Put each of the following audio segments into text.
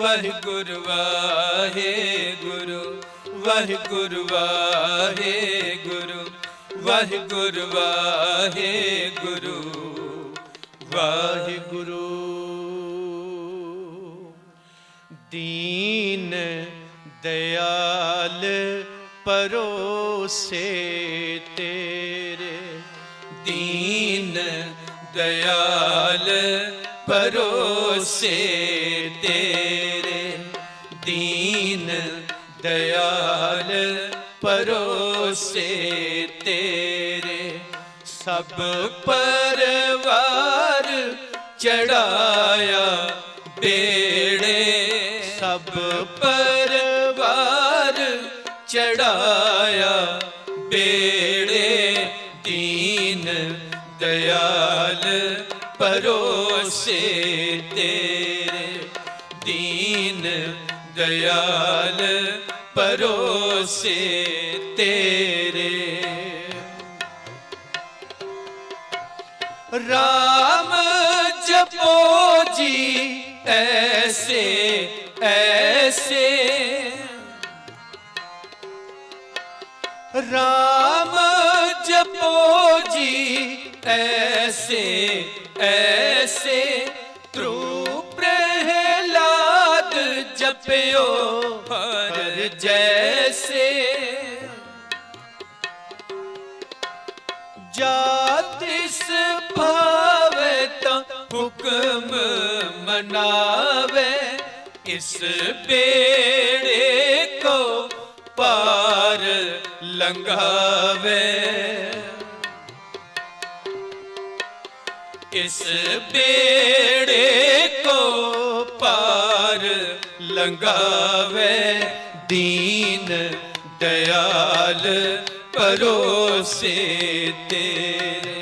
ਵਾਹਿਗੁਰੂ ਵਾਹਿਗੁਰੂ ਵਾਹਿਗੁਰੂ ਵਾਹਿਗੁਰੂ ਵਾਹਿਗੁਰੂ ਵਾਹਿਗੁਰੂ ਵਾਹਿਗੁਰੂ। ਦੀਨ ਦਇਆਲ ਪਰੋਸੇ ਤੇਰੇ। ਦੀਨ ਦਇਆਲ ਪਰੋਸੇ दीन दयाल परोसे तेरे सब परवार चढ़ाया बेड़े सब परवार चढ़ाया बेड़े दीन दयाल परोसे ਪਰੋਸੇ ਤੇਰੇ ਰਾਮ ਜਪੋ ਜੀ ਐਸੇ ਐਸੇ ਰਾਮ ਜਪੋ ਜੀ ਐਸੇ ਐਸੇ ਤ੍ਰੂ ਪ੍ਰਹਿਲਾਦ ਜਪਿਓ जैसे जातिस भावत हुक्म मनावे इस बेड़े को पार लंघावे इस बेड़े को पार ਲੰਗਾਵੇ दीन दयाल परोसे तेरे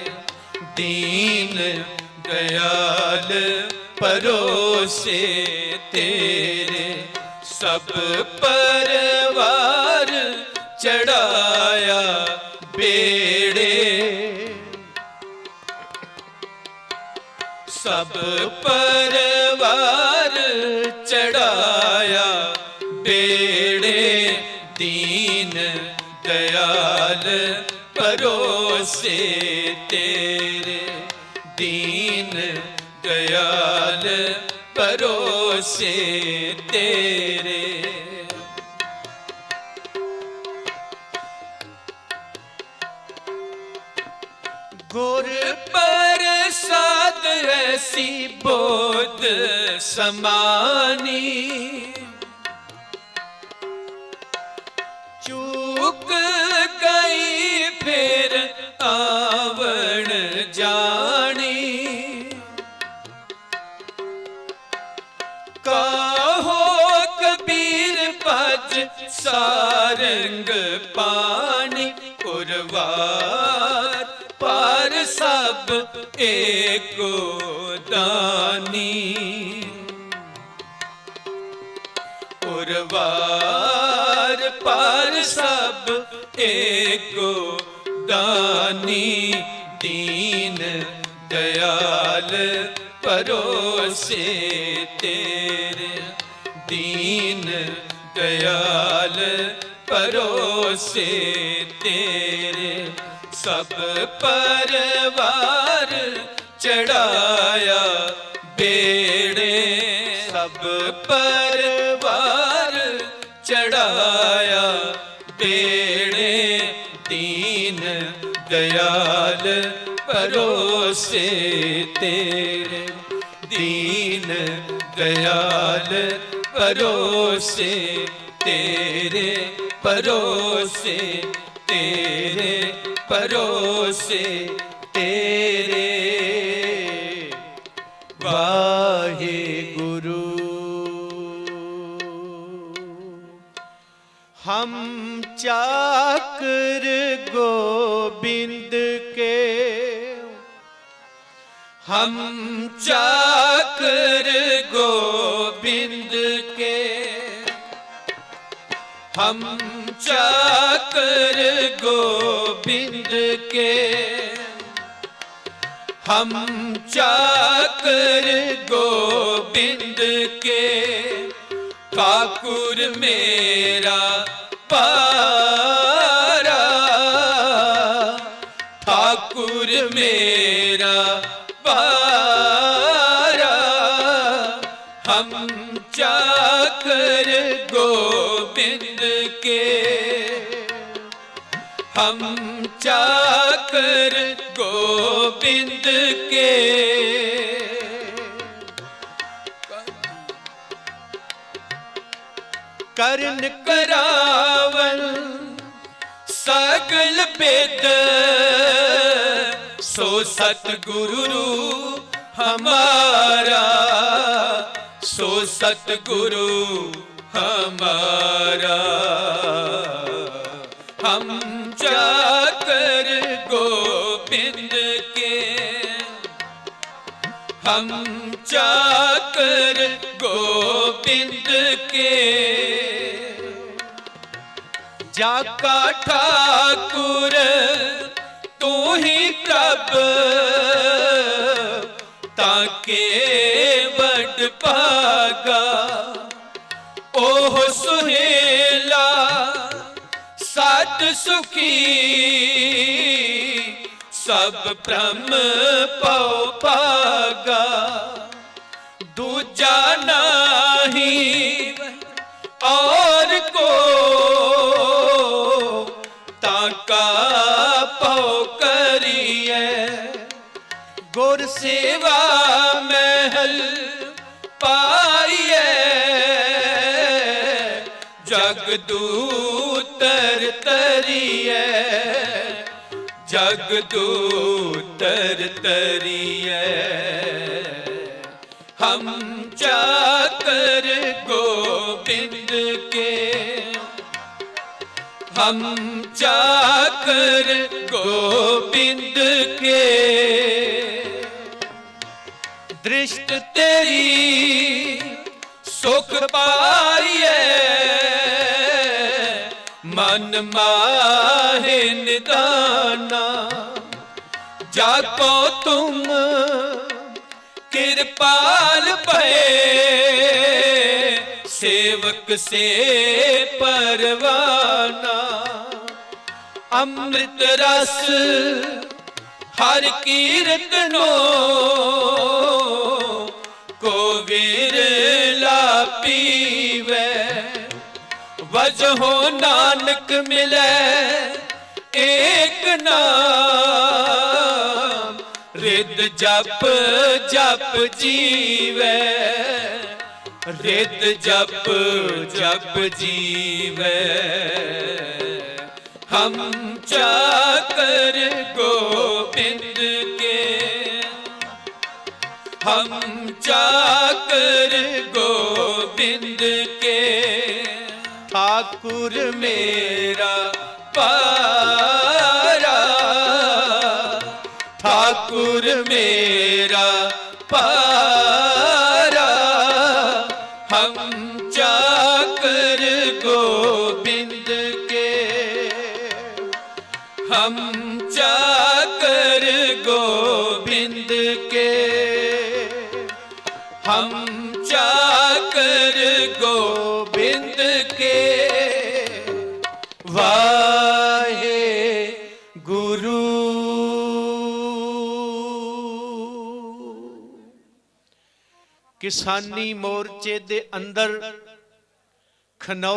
दीन दयाल परोसे तेरे सब परवार चढ़ाया बेड़े सब परवार चढ़ाया दयाल परोसे तेरे दीन दयाल परोसे तेरे ਗੁਰ ਪ੍ਰਸਾਦ ਐਸੀ ਬੋਧ ਸਮਾਨੀ ਸਾਰੰਗ ਪਾਣੀ ਉਰਵਾਰ, ਪਰ ਸਭ ਏਕੋ ਦਾਨੀ। ਉਰਵਾਰ, ਪਰ ਸਭ ਏਕੋ ਦਾਨੀ। ਦੀਨ ਦਇਆਲ ਪਰੋਸੇ ਤੇਰੇ। ਦੀਨ ਦਇਆਲ ਪਰੋਸੇ ਤੇਰੇ ਸਭ ਪਰਵਾਰ ਚੜਾਇਆ ਬੇੜੇ ਸਭ ਪਰਵਾਰ ਚੜਾਇਆ ਬੇੜੇ ਦੀਨ ਦਇਆਲ ਪਰੋਸੇ ਤੇਰੇ ਦੀਨ ਦਇਆਲ ਪਰੋਸੇ ਤੇਰੇ ਪਰੋਸੇ ਤੇਰੇ ਪਰੋਸੇ ਤੇਰੇ। ਵਾਹਿਗੁਰੂ। ਹਮ ਚਾਕਰ ਗੋਬਿੰਦ ਕੇ। ਹਮ ਚਾਕਰ ਗੋਬਿੰਦ हम चाकर गोविंद के हम चाकर गोविंद के ठाकुर मेरा पारा के हम चाकर गोविंद के ਕਰਨ ਕਰਾਵਨ ਸਗਲ ਬੇਦ ਸੋ ਸਤਿਗੁਰੂ ਰੂ ਹਮਾਰਾ ਸੋ ਸਤਿਗੁਰੂ हमारा हम जाकर गोविंद के हम जाकर गोविंद के जाका ठाकुर तू ही प्रभ ताके वड पा ਸਤ ਸੁਖੀ ਸਭ ਬ੍ਰਹਮ ਪਉ ਪਾਗਾ ਦੂਜਾ ਨਾਹੀ ਔਰ ਕੋ ਤਾਕਾ ਪਉ ਕਰੀਐ। ਗੁਰ ਸੇਵਾ ਮਹਿਲ ਪਾਈ ਜਗ ਦੂਤਰ ਤਰੀਐ, ਜਗ ਦੂਤਰ ਤਰੀਐ। ਹਮ ਚਾਕਰ ਗੋਬਿੰਦ ਕੇ, ਹਮ ਚਾਕਰ ਗੋਬਿੰਦ ਕੇ। ਦ੍ਰਿਸ਼ਟ ਤੇਰੀ ਸੁਖ ਪਾਈਐ ਮਨ ਮਾਹਿ ਨਿਦਾਨਾ। ਜਾਕੋ ਤੁਮ ਕਿਰਪਾਲ ਭਏ। ਸੇਵਕ ਸੇ ਪਰਵਾਨਾ। ਅੰਮ੍ਰਿਤ ਰਸ ਹਰ ਕੀਰਤਨੋ। ਹੋ ਨਾਨਕ ਮਿਲੈ, ਏਕ ਨਾਮ ਰਿੱਧ ਜਪ ਜਪ ਜੀਵੈ, ਰਿੱਧ ਜਪ ਜਪ ਜੀਵੈ। ਹਮ ਚਾਕਰ ਗੋਬਿੰਦ ਕੇ, ਹਮ ਚਾਕਰ ਗੋਬਿੰਦ ਠਾਕੁਰ ਮੇਰਾ ਪਾਰਾ ਠਾਕੁਰ ਮੇਰਾ ਪਾਰਾ ਹਮ ਚਾਕਰ ਗੋਬਿੰਦ ਕੇ ਹਮ ਚਾਕਰ ਗੋਬਿੰਦ ਕੇ ਹਮ ਚਾਕਰ ਗੋਬਿੰਦ ਕੇ ਕਿਸਾਨੀ ਮੋਰਚੇ ਦੇ ਅੰਦਰ ਖਨੌ